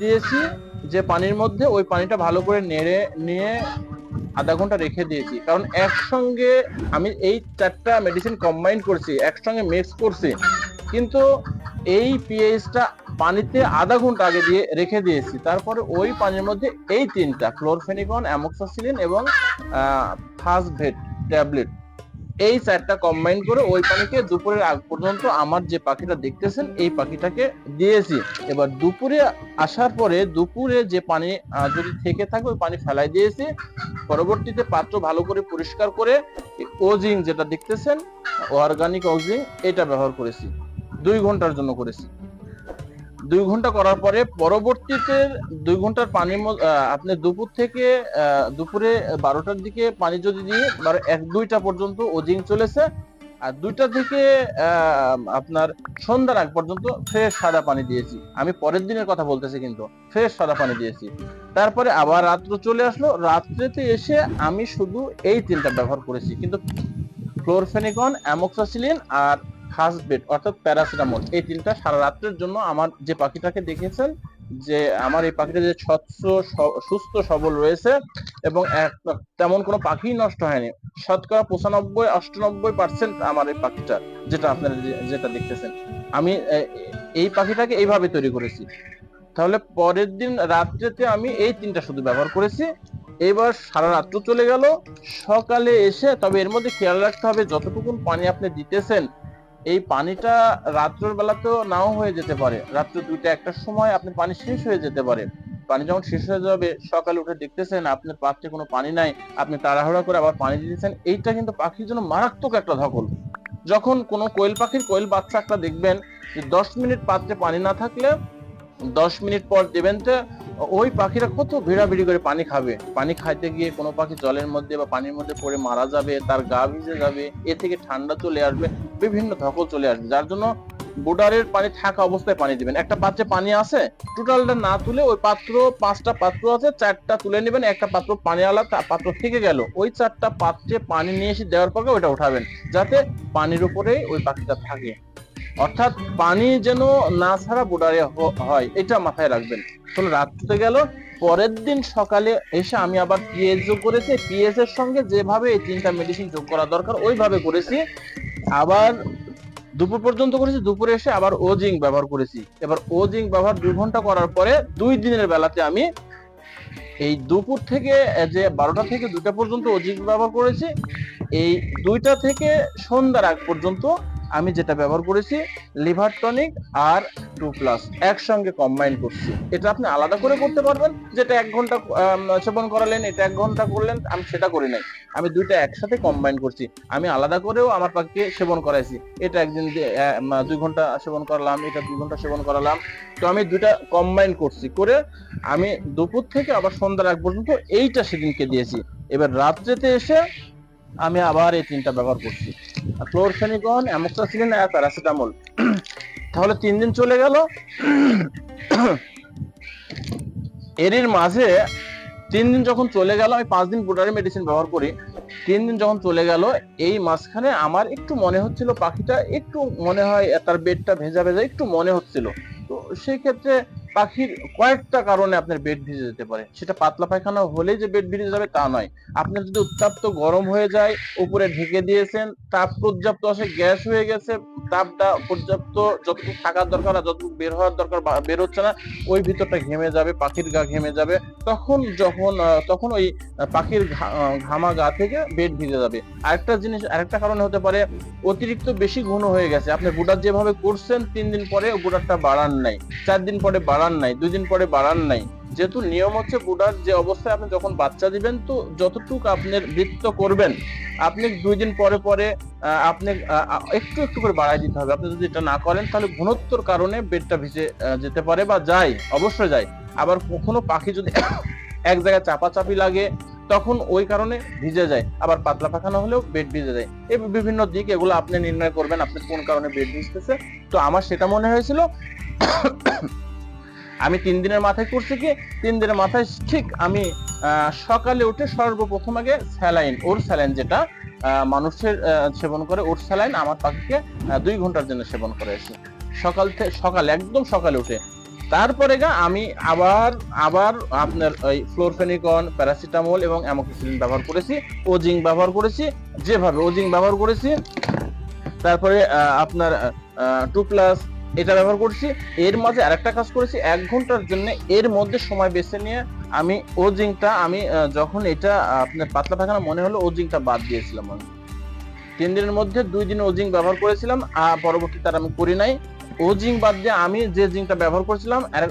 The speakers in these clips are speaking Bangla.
দিয়েছি যে পানির মধ্যে ওই পানিটা ভালো করে নেড়ে নিয়ে আধা ঘণ্টা রেখে দিয়েছি। কারণ একসঙ্গে আমি এই চারটা মেডিসিন কম্বাইন করছি, একসঙ্গে মিক্স করছি। কিন্তু এই পিএইচটা পানিতে আধা ঘণ্টা আগে দিয়ে রেখে দিয়েছি। তারপরে ওই পানির মধ্যে এই তিনটা ক্লোরফেনিকন অ্যামোক্সাসিলিন এবং ফাসভেট ট্যাবলেট এই চারটা কম্বাইন করে ওই পানিকে দুপুরের আগ পর্যন্ত আমার যে পাখিটা দেখতেছেন, এই পাখিটাকে দিয়েছি। এবার দুপুরে আসার পরে দুপুরে যে পানি যদি থেকে থাকে ওই পানি ফেলাই দিয়েছি। পরবর্তীতে পাত্র ভালো করে পরিষ্কার করে ওজিং যেটা দেখতেছেন অর্গানিক ওজিং এটা ব্যবহার করেছি। দুই ঘণ্টার জন্য করেছি। দুই ঘণ্টা করার পরে পরবর্তীতে দুই ঘণ্টার পানির আপনি দুপুর থেকে দুপুরে বারোটার দিকে পানি যদি দিয়ে এক দুইটা পর্যন্ত ওজিং চলেছে, আর দুইটা থেকে আপনার সন্ধ্যার আগ পর্যন্ত ফ্রেশ সাদা পানি দিয়েছি। আমি পরের দিনের কথা বলতেছি কিন্তু, ফ্রেশ সাদা পানি দিয়েছি। তারপরে আবার রাত্র চলে আসলো, রাত্রেতে এসে আমি শুধু এই তিনটা ব্যবহার করেছি। কিন্তু ক্লোরফেনিকন, অ্যামোক্সাসিলিন আর বেড অর্থাৎ প্যারাসিটামল এই তিনটা সারা রাত্রের জন্য আমার যে পাখিটাকে দেখেছেন যে আমার এই পাখিটা যে স্বচ্ছ সুস্থ, সবল রয়েছে এবং তেমন কোনো পাখি নষ্ট হয়নি। শতকরা পঁচানব্বই, অষ্টানব্বই পার্সেন্ট আমার এই পাখিটা, যেটা আপনারা যেটা দেখতেছেন। আমি এই পাখিটাকে এইভাবে তৈরি করেছি। তাহলে পরের দিন রাত্রেতে আমি এই তিনটা শুধু ব্যবহার করেছি। এবার সারা রাত্র চলে গেল। সকালে এসে তবে এর মধ্যে খেয়াল রাখতে হবে, যতটুকুন পানি আপনি দিতেছেন এই পানিটা রাত্রের বেলাতেও নাও হয়ে যেতে পারে। রাত্র দুইটা একটা সময় আপনি পানি শেষ হয়ে যেতে পারে। পানি যখন শেষ হয়ে যাবে, সকালে উঠে দেখতেছেন আপনার পাত্রে কোনো পানি নাই, আপনি তাড়াহুড়া করে আবার পানি দিতেছেন এইটা কিন্তু পাখির জন্য মারাত্মক একটা ধকল। যখন কোনো কোয়েল পাখির কোয়েল বাচ্চা একটা দেখবেন যে দশ মিনিট পাত্রে পানি না থাকলে দশ মিনিট পর দেবেন তো, ওই পাখিরা কত ভিড়াভিড়ি করে পানি খাবে। পানি খাইতে গিয়ে কোনো পাখি জলের মধ্যে বা পানির মধ্যে পড়ে মারা যাবে, তার গা ভিজে যাবে, এ থেকে ঠান্ডা চলে আসবে, বিভিন্ন ধকল চলে আসবে। যার জন্য বোর্ডারের পানি থাকা অবস্থায় পানি দিবেন। একটা পাত্রে পানি আছে, টোটালটা না তুলে ওই পাত্র, পাঁচটা পাত্র আছে, চারটা তুলে নেবেন, একটা পাত্র পানি আলা পাত্র থেকে গেল। ওই চারটা পাত্রে পানি নিয়ে এসে দেওয়ার পরে ওইটা উঠাবেন, যাতে পানির উপরেই ওই পাখিটা থাকে। অর্থাৎ পানি যেন না ছাড়া বোর্ডারে হয়, এটা মাথায় রাখবেন। তাহলে রাত্রে গেল, পরের দিন সকালে এসে আমি আবার পিএস যোগ করেছি পিএস এর সঙ্গে যেভাবে এই তিনটা মেডিসিন যোগ করা দরকার, ওইভাবে করেছি। আবার দুপুর পর্যন্ত করেছি, দুপুরে এসে আবার ওজিং ব্যবহার করেছি। এবার ওজিং ব্যবহার দুই ঘণ্টা করার পরে দুই দিনের বেলাতে আমি এই দুপুর থেকে যে বারোটা থেকে দুটা পর্যন্ত ওজিং ব্যবহার করেছি, এই দুইটা থেকে সন্ধ্যার আগ পর্যন্ত আমি যেটা ব্যবহার করেছি, লিভার টনিক আর টু প্লাস একসঙ্গে কম্বাইন করছি। এটা আপনি আলাদা করে করতে পারবেন, যেটা এক ঘণ্টা সেবন করালেন, এটা এক ঘণ্টা করলেন, আমি সেটা করি নাই। আমি দুইটা একসাথে কম্বাইন করছি। আমি আলাদা করেও আমার পাখিকে সেবন করাইছি। এটা একদিন দুই ঘণ্টা সেবন করালাম, এটা দুই ঘণ্টা সেবন করালাম। তো আমি দুইটা কম্বাইন করছি করে আমি দুপুর থেকে আবার সন্ধ্যার আগ পর্যন্ত এইটা সেদিনকে দিয়েছি। এবার রাত্রেতে এসে আমি আবার এই তিনটা ব্যবহার করছি। ক্লোরফেনিকন অ্যামোক্সাসিলিন, আর প্যারাসিটামল। তাহলে তিন দিন চলে গেল। এরই মাঝে তিন দিন যখন চলে গেল, আমি পাঁচ দিন বোটারি মেডিসিন ব্যবহার করি। তিন দিন যখন চলে গেল, এই মাঝখানে আমার একটু মনে হচ্ছিল, পাখিটা একটু মনে হয়, তার বেডটা ভেজা ভেজা একটু মনে হচ্ছিল। তো সেই ক্ষেত্রে পাখির কয়েকটা কারণে আপনার বেড ভিজে যেতে পারে। সেটা পাতলা পায়খানা হলে যে বেড ভিজে যাবে তা নয়। আপনার যদি উত্তাপ্ত গরম হয়ে যায়, উপরে ঢেকে দিয়েছেন, তাপ পর্যাপ্ত আসে, গ্যাস হয়ে গেছে তাপটা পর্যাপ্ত যতটুকু থাকার দরকার আর যতটুকু বের হওয়ার দরকার বের হচ্ছে না, ওই ভিতরটা ঘেমে যাবে, পাখির গা ঘেমে যাবে। তখন যখন তখন ওই পাখির ঘামা গা থেকে বেড ভিজে যাবে। আরেকটা জিনিস, আরেকটা কারণে হতে পারে অতিরিক্ত বেশি ঘন হয়ে গেছে। আপনি বুডার যেভাবে করছেন, তিন দিন পরে বুডারটা বাড়ান নাই, চার দিন পরে বাড়ান নাই, দুই দিন পরে বাড়ান নাই। যেহেতু নিয়ম হচ্ছে বুডার যে অবস্থায় আপনি যখন বাচ্চা দিবেন, তো যতটুকু আপনার বৃত্ত করবেন, আপনি দুই দিন পরে পরে আপনি একটু একটু করে বাড়াই দিতে হবে। আপনি যদি এটা না করেন, তাহলে ঘনত্বর কারণে বেডটা ভিজে যেতে পারে বা যায়, অবশ্যই যায়। আবার কখনো পাখি যদি এক জায়গায় চাপাচাপি লাগে, তখন ওই কারণে ভিজে যায়। আবার পাতলা পাখানা হলেও বেড ভিজে যায়। এই বিভিন্ন দিক, এগুলো আপনি নির্ণয় করবেন, আপনি কোন কারণে বেড ভিজতেছে। তো আমার সেটা মনে হয়েছিল আমি তিন দিনের মাথায় করছি কি? তিন দিনের মাথায় ঠিক আমি সকালে উঠে সর্বপ্রথম আগে স্যালাইন, ওর স্যালাইন যেটা মানুষের সেবন করে, ওর স্যালাইন, আমার পাখিকে দুই ঘণ্টার জন্য সেবন করে আসি সকাল থেকে সকালে, একদম সকালে উঠে। তারপরে গা আমি আবার আবার আপনার ওই ফ্লোরফেনিকন, প্যারাসিটামল এবং অ্যামোক্সিসিলিন ব্যবহার করেছি, ওজিং ব্যবহার করেছি, যেভাবে ওজিং ব্যবহার করেছি, তারপরে আপনার টু প্লাস এটা ব্যবহার করছি। এর মাঝে আরেকটা কাজ করেছি, এক ঘণ্টার জন্য এর মধ্যে সময় বেছে নিয়ে আমি ও ওজিংটা, আমি যখন এটা আপনার পাতলা পায়খানা মনে হলো ও ওজিংটা বাদ দিয়েছিলাম আমি। তিন দিনের মধ্যে দুই দিন ওজিং ব্যবহার করেছিলাম, আর পরবর্তী তার আমি করি নাই। ও জিঙ্ক বাদ দিয়ে আমি যে জিঙ্কটা ব্যবহার করেছিলাম, আর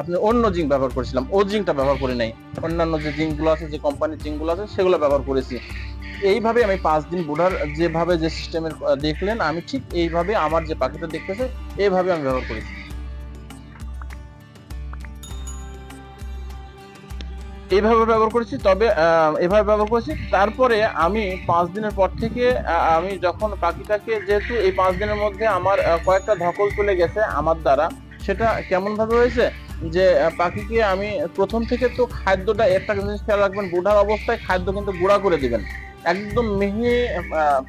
আপনি অন্য জিঙ্ক ব্যবহার করেছিলাম ও জিঙ্কটা ব্যবহার করি নাই। অন্যান্য যে জিঙ্কগুলো আছে, যে কোম্পানির জিঙ্কগুলো আছে, সেগুলো ব্যবহার করেছি। এইভাবে আমি পাঁচ দিন বুড়ার যেভাবে যে সিস্টেমের দেখলেন, আমি ঠিক এইভাবে আমার যে পাখিটা দেখতেছে, এইভাবে আমি ব্যবহার করেছি। এইভাবে ব্যবহার করেছি, তবে এভাবে ব্যবহার করেছি। তারপরে আমি পাঁচ দিনের পর থেকে আমি যখন পাখিটাকে যেহেতু এই পাঁচ দিনের মধ্যে আমার কয়েকটা ধকল চলে গেছে আমার দ্বারা, সেটা কেমন ভাবে হয়েছে? যে পাখিকে আমি প্রথম থেকে তো খাদ্যটা, একটা জিনিস খেয়াল রাখবেন বুড়ার অবস্থায় খাদ্য কিন্তু গুঁড়া করে দিবেন। একদম মিহি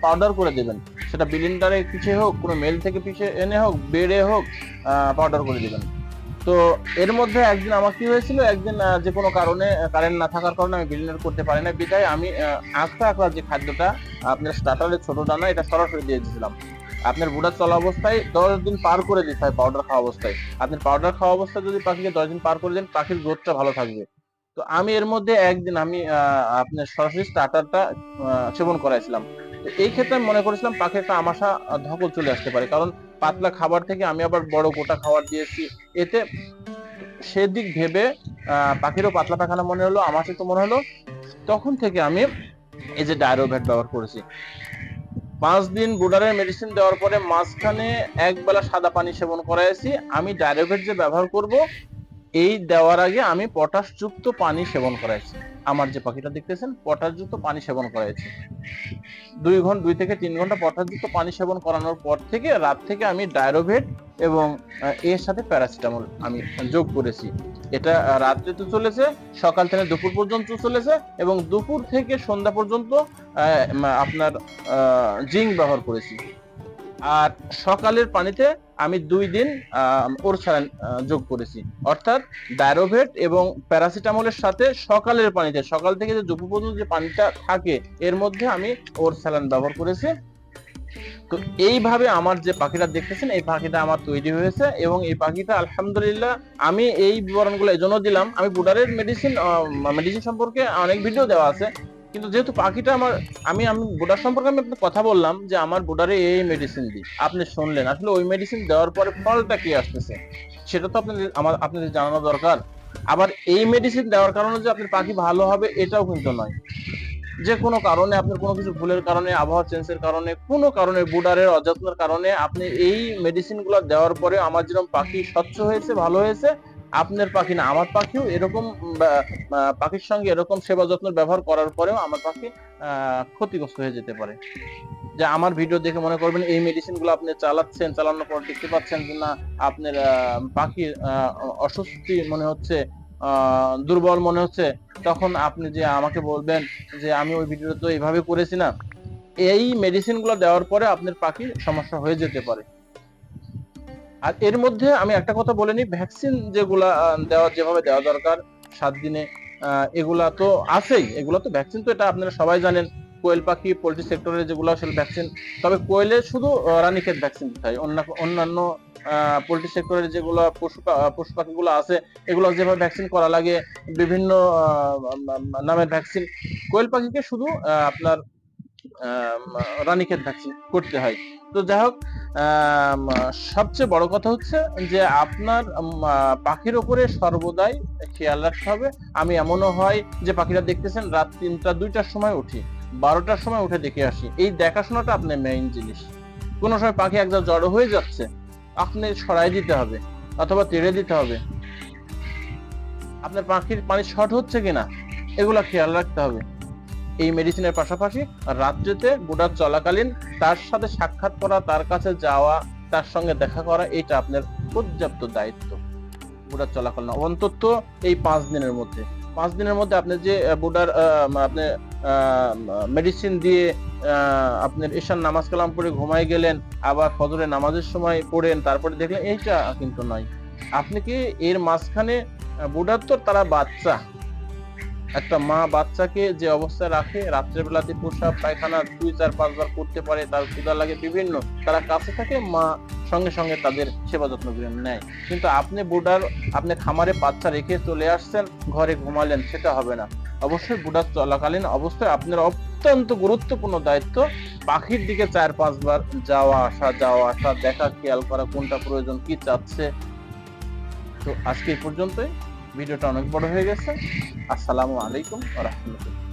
পাউডার করে দেবেন। সেটা বিলিন্ডারে পিছিয়ে হোক, কোনো মেল থেকে পিছিয়ে এনে হোক, বেড়ে হোক পাউডার করে দিবেন। তো এর মধ্যে একদিন আমার কি হয়েছিল, একদিন যে কোনো কারণে কারেন্ট না থাকার কারণে আমি বিলিন্ডার করতে পারি না বিধায় আমি আঁকড়া আঁকড়া যে খাদ্যটা আপনার স্টার্টারের ছোট দানা, এটা সরাসরি দিয়ে দিয়েছিলাম। আপনার বুড়া চলা অবস্থায় দশ দিন পার করে দিতে হয় পাউডার খাওয়া অবস্থায়। আপনি পাউডার খাওয়া অবস্থায় যদি পাখিকে দশ দিন পার করে দেন, পাখির গ্রোথটা ভালো থাকবে। তো আমি এর মধ্যে একদিন আমি আপনার সরাসরি স্টার্টারটা সেবন করাইছিলাম। তো এই ক্ষেত্রে আমি মনে করেছিলাম পাখির একটা আমাশা ধকল চলে আসতে পারে। কারণ পাতলা খাবার থেকে আমি আবার বড় গোটা খাবার দিয়েছি। এতে সেদিক ভেবে পাখিরও পাতলা পায়খানা মনে হলো আমার তো মনে হলো। তখন থেকে আমি এই যে ডায়রোভেট ব্যবহার করেছি। পাঁচ দিন বুডারের মেডিসিন দেওয়ার পরে মাঝখানে এক বেলা সাদা পানি সেবন করাইছি। আমি ডায়রোভেট যে ব্যবহার করব এই দেওয়ার আগে আমি পটাশ যুক্ত পানি সেবন করাইছি। আমার যে পাখিটা দেখতেছেন পটাশ যুক্ত পানি সেবন করাইছি। দুই ঘণ্টা দুই থেকে তিন ঘণ্টা পটাশ যুক্ত পানি সেবন করানোর পর থেকে রাত থেকে আমি ডায়রোভেট এবং এর সাথে প্যারাসিটামল আমি যোগ করেছি। এটা রাত্রে তো চলেছে, সকাল থেকে দুপুর পর্যন্ত চলেছে এবং দুপুর থেকে সন্ধ্যা পর্যন্ত আপনার জিঙ্ক ব্যবহার করেছি। আর সকালের পানিতে আমি দুই দিন ওরসালান যোগ করেছি। অর্থাৎ ডায়রোভেট এবং প্যারাসিটামলের সাথে সকালের পানিতে, সকাল থেকে যে দুপুর যে পানিটা থাকে, এর মধ্যে আমি ওরসালান ব্যবহার করেছি। তো এইভাবে আমার যে পাখিটা দেখতেছেন, এই পাখিটা আমার তৈরি হয়েছে এবং এই পাখিটা, আলহামদুলিল্লাহ, আমি এই বিবরণগুলো এই জন্য দিলাম। আমি বুডারের মেডিসিন মেডিসিন সম্পর্কে অনেক ভিডিও দেওয়া আছে। কিন্তু যেহেতু পাখিটা আমার, আমি আমি বুডার সম্পর্কে আমি আপনাকে কথা বললাম যে আমার বুডারে এই মেডিসিন দিই। আপনি শুনলেন, আসলে ওই মেডিসিন দেওয়ার পরে ফলটা কি আসতেছে? সেটা তো আপনাদের, আমার, আপনাদের জানানো দরকার। আবার এই মেডিসিন দেওয়ার কারণে যে আপনার পাখি ভালো হবে, এটাও কিন্তু নয়। যে কোনো কারণে, আপনার কোনো কিছু ভুলের কারণে, আবহাওয়া চেঞ্জের কারণে, কোনো কারণে, বুডারের অযত্নের কারণে, আপনি এই মেডিসিনগুলো দেওয়ার পরে আমার যেরকম পাখি স্বচ্ছ হয়েছে, ভালো হয়েছে আপনার পাখি না, আমার পাখিও এরকম পাখির সঙ্গে এরকম সেবা যত্ন ব্যবহার করার পরেও আমার পাখি ক্ষতিগ্রস্ত হয়ে যেতে পারে। যে আমার ভিডিও দেখে মনে করবেন, এই মেডিসিনগুলো আপনি চালাচ্ছেন, চালানোর পর দেখতে পাচ্ছেন যে না আপনার পাখির অস্বস্তি মনে হচ্ছে দুর্বল মনে হচ্ছে, তখন আপনি যে আমাকে বলবেন যে আমি ওই ভিডিও তো এইভাবে করেছি না, এই মেডিসিনগুলো দেওয়ার পরে আপনার পাখির সমস্যা হয়ে যেতে পারে। আর এর মধ্যে আমি একটা কথা বলে নিই ভ্যাকসিন যেগুলা দেওয়া, যেভাবে দেওয়া দরকার, সাত দিনে এগুলা তো আছেই। এগুলো তো ভ্যাকসিন তো এটা আপনারা সবাই জানেন, কোয়েল পাখি, পোল্ট্রি সেক্টরে যেগুলো আসলে ভ্যাকসিন তবে কোয়েলে শুধু রানীক্ষেত ভ্যাকসিন দিতে হয় অন্য, অন্যান্য পোল্ট্রি সেক্টরের যেগুলো পশু পশু পাখিগুলো আছে, এগুলো যেভাবে ভ্যাকসিন করা লাগে, বিভিন্ন নামের ভ্যাকসিন কোয়েল পাখিকে শুধু আপনার রানীক্ষেত ভ্যাকসিন করতে হয়। তো যাই হোক সবচেয়ে বড় কথা হচ্ছে যে আপনার পাখির ওপরে সর্বদাই খেয়াল রাখতে হবে। আমি এমনও হয় যে পাখিরা দেখতেছেন রাত তিনটা, দুইটার সময় উঠি, বারোটার সময় উঠে দেখে আসি। এই দেখাশোনাটা আপনার মেইন জিনিস। কোনো সময় পাখি একদম জড়ো হয়ে যাচ্ছে, আপনি সরাই দিতে হবে অথবা তেড়ে দিতে হবে। আপনার পাখির পানি শর্ট হচ্ছে কিনা, এগুলা খেয়াল রাখতে হবে। এই মেডিসিনের পাশাপাশি রাত্রিতে বুডার চলাকালীন তার সাথে সাক্ষাৎ করা তার কাছে যাওয়া তার সঙ্গে দেখা করা এটা আপনার পর্যাপ্ত দায়িত্ব। বুডার চলাকালীন অন্তত এই পাঁচ দিনের মধ্যে। পাঁচ দিনের মধ্যে আপনি যে বুডার আহ, আপনি মেডিসিন দিয়ে আপনার ঈশান নামাজ কালাম পড়ে ঘুমাই গেলেন আবার ফজরে নামাজের সময় পড়েন তারপরে দেখলেন এইটা কিন্তু নয়। আপনি কি এর মাঝখানে বুডার তো তারা বাচ্চা একটা মা বাচ্চাকে যে অবস্থায় রাখে, রাত্রেবেলাতে প্রসাব পায়খানা, দুই চার পাঁচবার করতে পারে, তার ক্ষুদা লাগে বিভিন্ন, তারা কাছে থাকে, মা সঙ্গে সঙ্গে তাদের সেবা যত্ন নেয়। কিন্তু আপনি বুডার, আপনি খামারে বাচ্চা রেখে চলে আসছেন, ঘরে ঘুমালেন, সেটা হবে না। অবশ্যই বুডার চলাকালীন অবশ্যই আপনার অত্যন্ত গুরুত্বপূর্ণ দায়িত্ব, পাখির দিকে চার পাঁচবার যাওয়া, আসা যাওয়া, আসা, দেখা, খেয়াল করা, কোনটা প্রয়োজন, কি চাচ্ছে। তো আজকে এই পর্যন্তই। ভিডিওটা অনেক বড় হয়ে গেছে। আসসালামু আলাইকুম রহমতুল্লাহ।